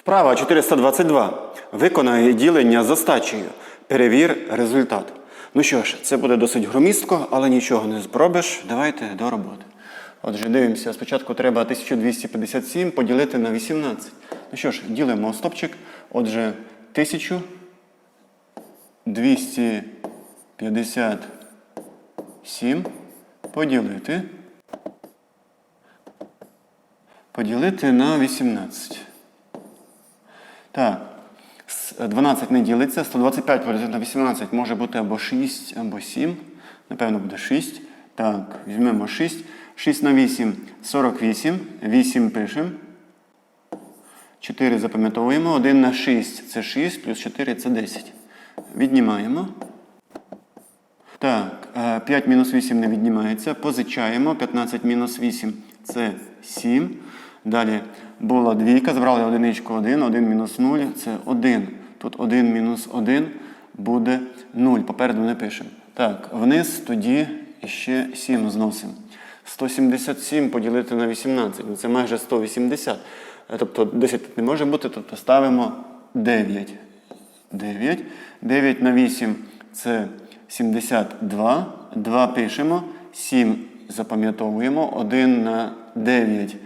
Вправа 422. Виконай ділення з остачею. Перевір результат. Ну що ж, це буде досить громістко, але нічого не зробиш. Давайте до роботи. Отже, дивимося. Спочатку треба 1257 поділити на 18. Ну що ж, ділимо стопчик. Отже, 1257 поділити. Поділити на 18. Так. 12 не ділиться. 125 поділити на 18 може бути або 6, або 7. Напевно, буде 6. Так, візьмемо 6. 6 на 8 48. 8 пишемо. 4 запам'ятовуємо. 1 на 6 це 6, плюс 4 це 10. Віднімаємо. Так, е, 5 мінус 8 не віднімається. Позичаємо. 15 мінус 8 це 7. Далі була двійка, забрали одиничку 1, 1 мінус 0 це 1. Тут 1 мінус 1 буде 0. Попереду не пишемо. Так, вниз тоді ще 7 зносимо. 177 поділити на 18. Ну, Це майже 180. Е, Тобто 10 тут не може бути, тобто ставимо 9. 9. 9 на 8 це 72. 2 пишемо. 7 запам'ятовуємо. 1 на 9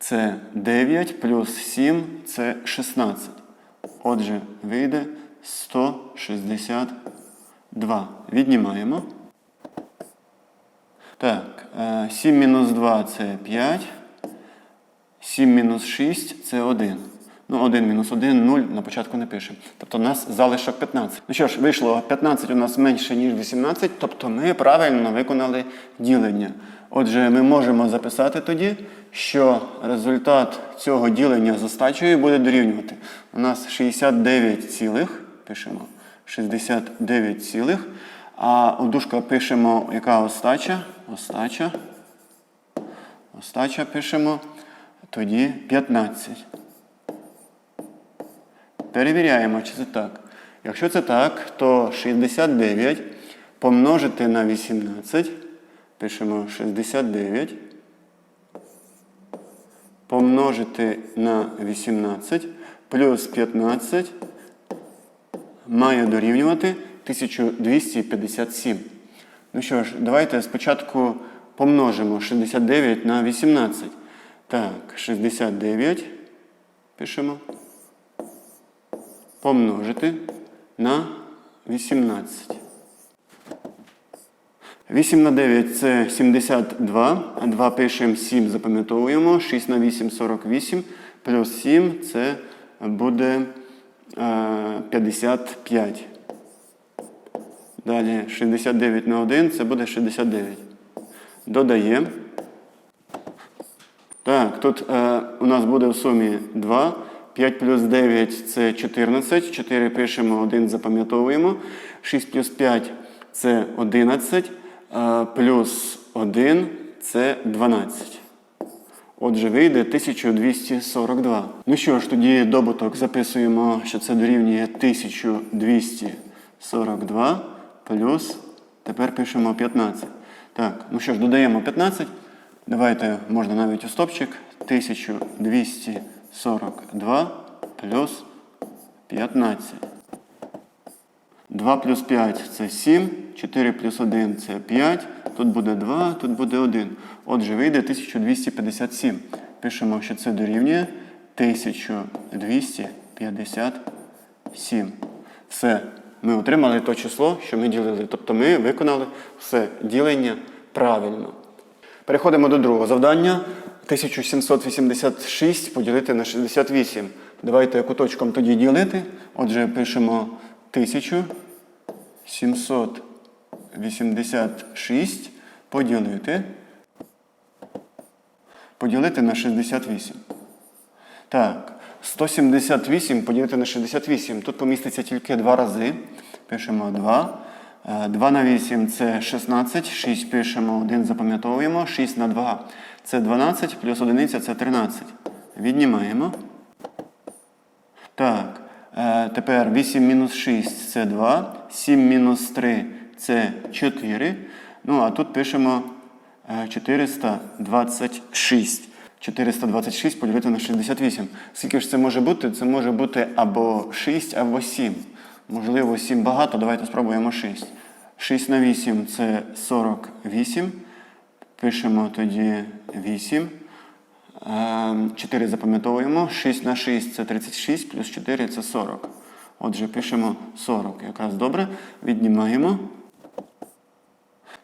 це 9, плюс 7 це 16. Отже, вийде 162. Віднімаємо. Так, е, 7 мінус 2 це 5. 7 мінус 6 це 1. Ну, 1 мінус 1, 0 на початку не пишемо. Тобто у нас залишок 15. Ну що ж, вийшло 15 у нас менше, ніж 18, тобто ми правильно виконали ділення. Отже, ми можемо записати тоді, що результат цього ділення з остачею буде дорівнювати. У нас 69 цілих, пишемо 69 цілих, а у дужках пишемо, яка остача? Остача. Остача пишемо тоді 15. Перевіряємо, чи це так. Якщо це так, то 69 помножити на 18. Пишемо 69. Помножити на 18 плюс 15 має дорівнювати 1257. Ну що ж, давайте спочатку помножимо 69 на 18. Так, 69 пишемо. Помножити на 18. 8 на 9 це 72. 2 пишемо, 7 запам'ятовуємо. 6 на 8 48. Плюс 7 це буде е, 55. Далі 69 на 1 це буде 69. Додаємо. Так, тут е, у нас буде в сумі 2. 5 плюс 9 це 14. 4 пишемо, 1 запам'ятовуємо. 6 плюс 5 це 11. е, Плюс 1 це 12. Отже, вийде 1242. Ну що ж, тоді добуток записуємо, що це дорівнює 1242 плюс, тепер пишемо 15. Так, ну що ж, додаємо 15. Давайте можна навіть у стопчик. 1242 плюс 15. 2 плюс 5 це 7, 4 плюс 1 це 5, тут буде 2, тут буде 1. Отже, вийде 1257. Пишемо, що це дорівнює 1257. Все. Ми отримали то число, що ми ділили. Тобто ми виконали все ділення правильно. Переходимо до другого завдання. 1786 поділити на 68. Давайте куточком тоді ділити. Отже, пишемо 1786 поділити. Поділити на 68. Так, 178 поділити на 68. Тут поміститься тільки два рази. Пишемо 2. 2 на 8 це 16, 6 пишемо, 1 запам'ятовуємо, 6 на 2 це 12, плюс 1 це 13. Віднімаємо. Так, е, тепер 8 мінус 6 це 2, 7 мінус 3 це 4. Ну, а тут пишемо е, 426. 426 поділити на 68. Скільки ж це може бути? Це може бути або 6, або 7. Можливо, 7 багато, давайте спробуємо 6. 6 на 8 це 48. Пишемо тоді 8. 4 запам'ятовуємо. 6 на 6 це 36, плюс 4 це 40. Отже, пишемо 40. Якраз добре. Віднімаємо.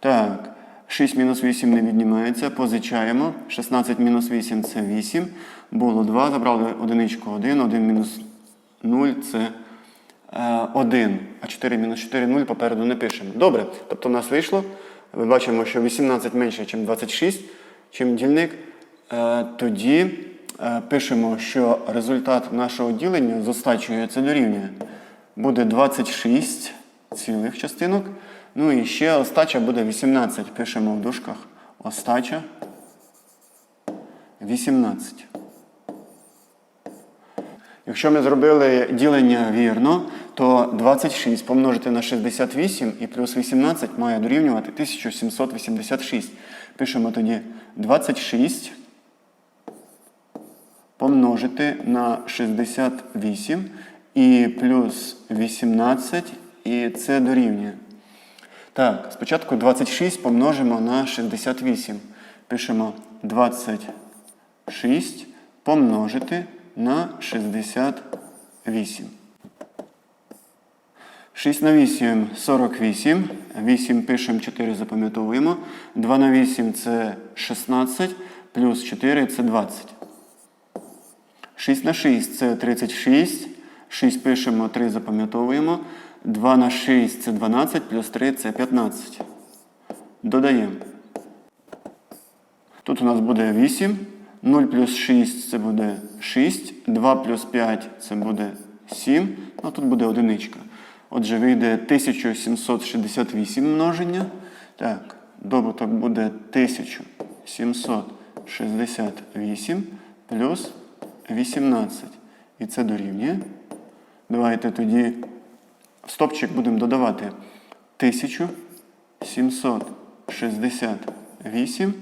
Так, 6 мінус 8 не віднімається, позичаємо. 16 мінус 8 це 8. Було 2, забрали одиничку 1, 1 мінус 0 це е, 1. А 4 мінус 4 0 попереду не пишемо. Добре, тобто у нас вийшло. Ми бачимо, що 18 менше, ніж 26, чим дільник. Е, тоді е, пишемо, що результат нашого ділення з остачею це дорівнює. Буде 26 цілих частинок. Ну і ще остача буде 18. Пишемо в дужках. Остача 18. Якщо ми зробили ділення вірно, то 26 помножити на 68 і плюс 18 має дорівнювати 1786. Пишемо тоді 26 помножити на 68 і плюс 18, і це дорівнює. Так, спочатку 26 помножимо на 68. Пишемо 26 помножити на 68. 6 на 8 48. 8 пишемо, 4 запам'ятовуємо. 2 на 8 це 16, плюс 4 це 20. 6 на 6 це 36. 6 пишемо, 3 запам'ятовуємо. 2 на 6 це 12, плюс 3 це 15. Додаємо. Тут у нас буде 8. 0 плюс 6 це буде 6. 2 плюс 5 це буде 7. Ну, тут буде одиничка. Отже, вийде 1768 множення. Так, добуток буде 1768 плюс 18. І це дорівнює. Давайте тоді в стопчик будемо додавати 1768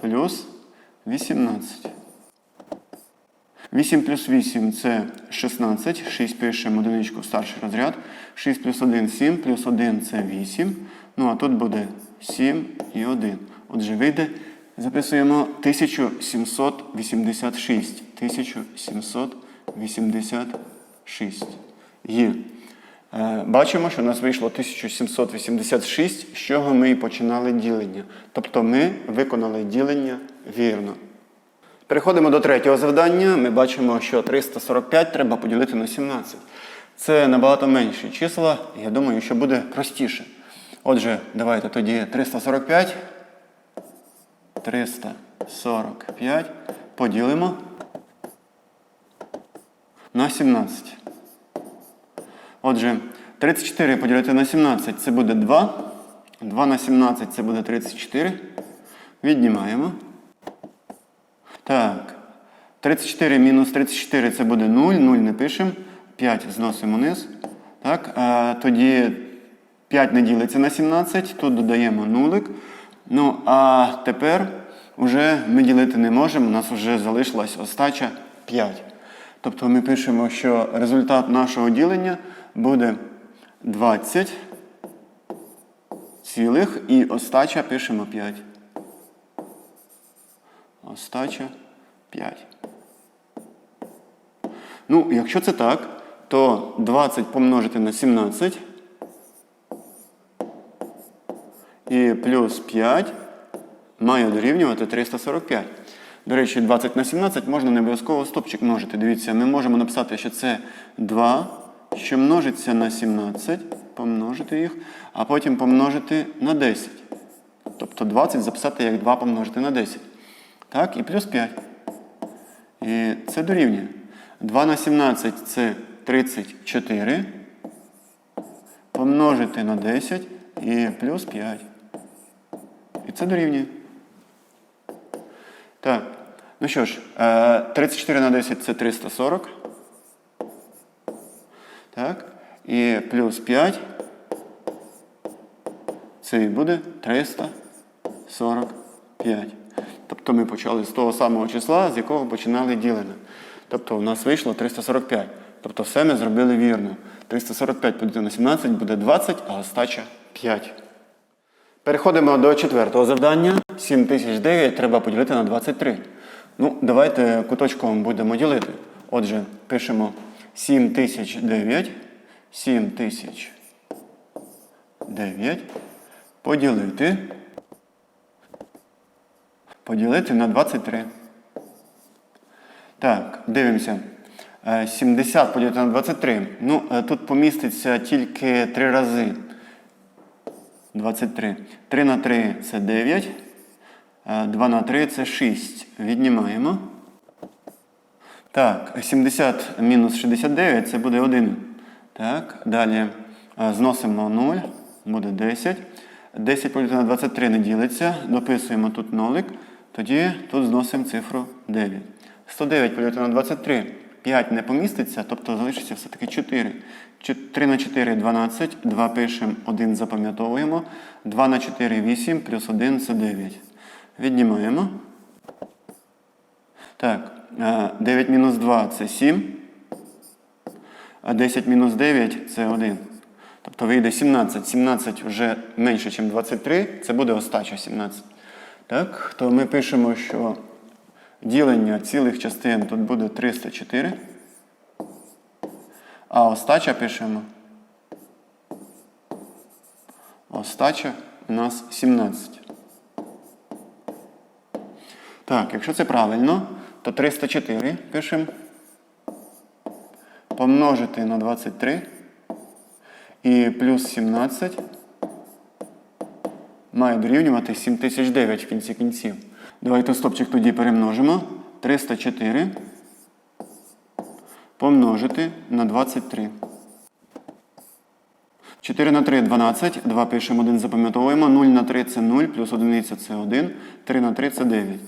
плюс 18. 8 плюс 8 це 16. 6 пишемо одиничку в старший розряд. 6 плюс 1 7, плюс 1 це 8. Ну а тут буде 7 і 1. Отже, вийде, записуємо 1786. 1786. Є. Е, Бачимо, що у нас вийшло 1786, з чого ми і починали ділення. Тобто ми виконали ділення вірно. Переходимо до третього завдання. Ми бачимо, що 345 треба поділити на 17. Це набагато менші числа. Я думаю, що буде простіше. Отже, давайте тоді 345. 345 поділимо на 17. Отже, 34 поділити на 17 це буде 2. 2 на 17 це буде 34. Віднімаємо. Так. 34 мінус 34 це буде 0. 0 не пишемо. 5 зносимо вниз. Так. А, тоді 5 не ділиться на 17. Тут додаємо нулик. Ну, а тепер вже ми ділити не можемо. У нас вже залишилась остача 5. Тобто ми пишемо, що результат нашого ділення буде 20 цілих і остача пишемо 5. Остача 5. Ну, якщо це так, то 20 помножити на 17 і плюс 5 має дорівнювати 345. До речі, 20 на 17 можна не обов'язково стопчик множити. Дивіться, ми можемо написати, що це 2, що множиться на 17, помножити їх, а потім помножити на 10. Тобто 20 записати як 2 помножити на 10. Так, і плюс 5. І це дорівнює. 2 на 17 це 34. Помножити на 10 і плюс 5. І це дорівнює. Так. Ну що ж, е, 34 на 10 це 340. Так. І плюс 5. Це і буде 345. Тобто ми почали з того самого числа, з якого починали ділене. Тобто у нас вийшло 345. Тобто все ми зробили вірно. 345 поділити на 17 буде 20, а остача 5. Переходимо до четвертого завдання. 7009 треба поділити на 23. Ну, давайте куточком будемо ділити. Отже, пишемо 7009. 7009 поділити. Поділити на 23. Так, дивимося. Е, 70 поділити на 23. Ну, е, тут поміститься тільки 3 рази. 23. 3 на 3 це 9. 2 на 3 це 6. Віднімаємо. Так, 70 мінус 69 це буде 1. Так, далі е, зносимо 0, буде 10. 10 поділити на 23 не ділиться. Дописуємо тут нолик. Тоді тут зносимо цифру 9. 109 поділити на 23. 5 не поміститься, тобто залишиться все-таки 4. 3 на 4 12. 2 пишемо, 1 запам'ятовуємо. 2 на 4 8, плюс 1 це 9. Віднімаємо. Так, е, 9 мінус 2 це 7. А 10 мінус 9 це 1. Тобто вийде 17. 17 вже менше, ніж 23. Це буде остача 17. Так, то ми пишемо, що ділення цілих частин тут буде 304. А остача пишемо. Остача у нас 17. Так, якщо це правильно, то 304 пишемо. Помножити на 23 і плюс 17 має дорівнювати 7009 в кінці кінців. Давайте стопчик тоді перемножимо. 304 помножити на 23. 4 на 3 12. 2 пишемо, 1 запам'ятовуємо. 0 на 3 це 0, плюс 1 це 1. 3 на 3 це 9.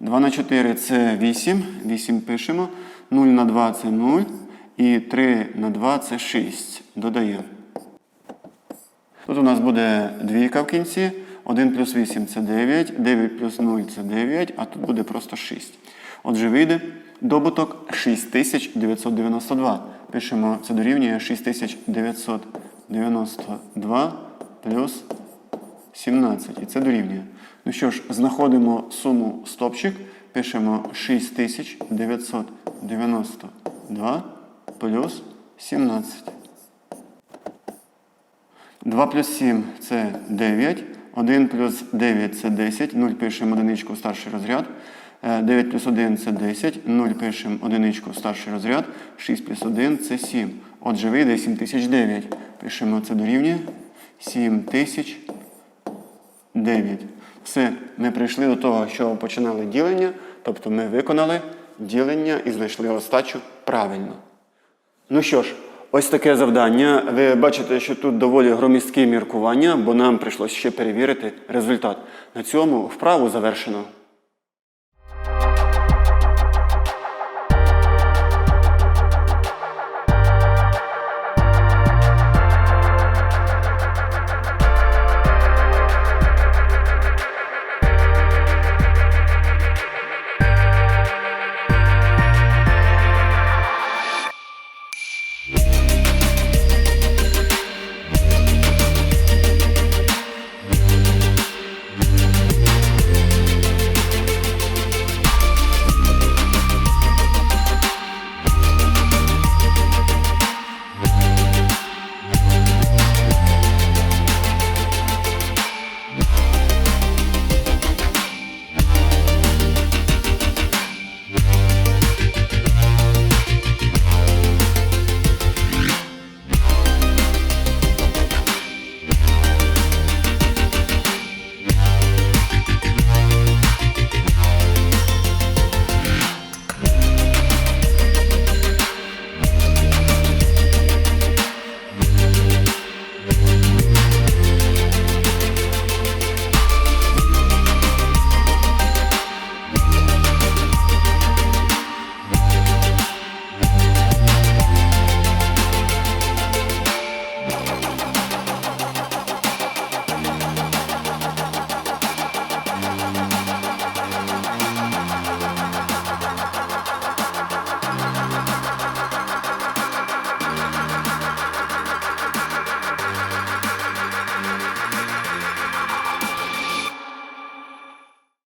2 на 4 це 8. 8 пишемо. 0 на 2 це 0. І 3 на 2 це 6. Додаємо. Тут у нас буде двійка в кінці. 1 плюс 8 це 9, 9 плюс 0 це 9, а тут буде просто 6. Отже, вийде добуток 6992. Пишемо, це дорівнює 6992 плюс 17. І це дорівнює. Ну що ж, знаходимо суму стопчик, пишемо 6992 плюс 17. 2 плюс 7 це 9. 1 плюс 9 це 10. 0 пишемо одиничку старший розряд. Е, 9 плюс 1 це 10. 0 пишемо одиничку старший розряд. 6 плюс 1 це 7. Отже, вийде 7009. Пишемо це дорівнює. 7009. Все, ми прийшли до того, що починали ділення. Тобто ми виконали ділення і знайшли остачу правильно. Ну що ж, ось таке завдання. Ви бачите, що тут доволі громісткі міркування, бо нам прийшлося ще перевірити результат. На цьому вправу завершено.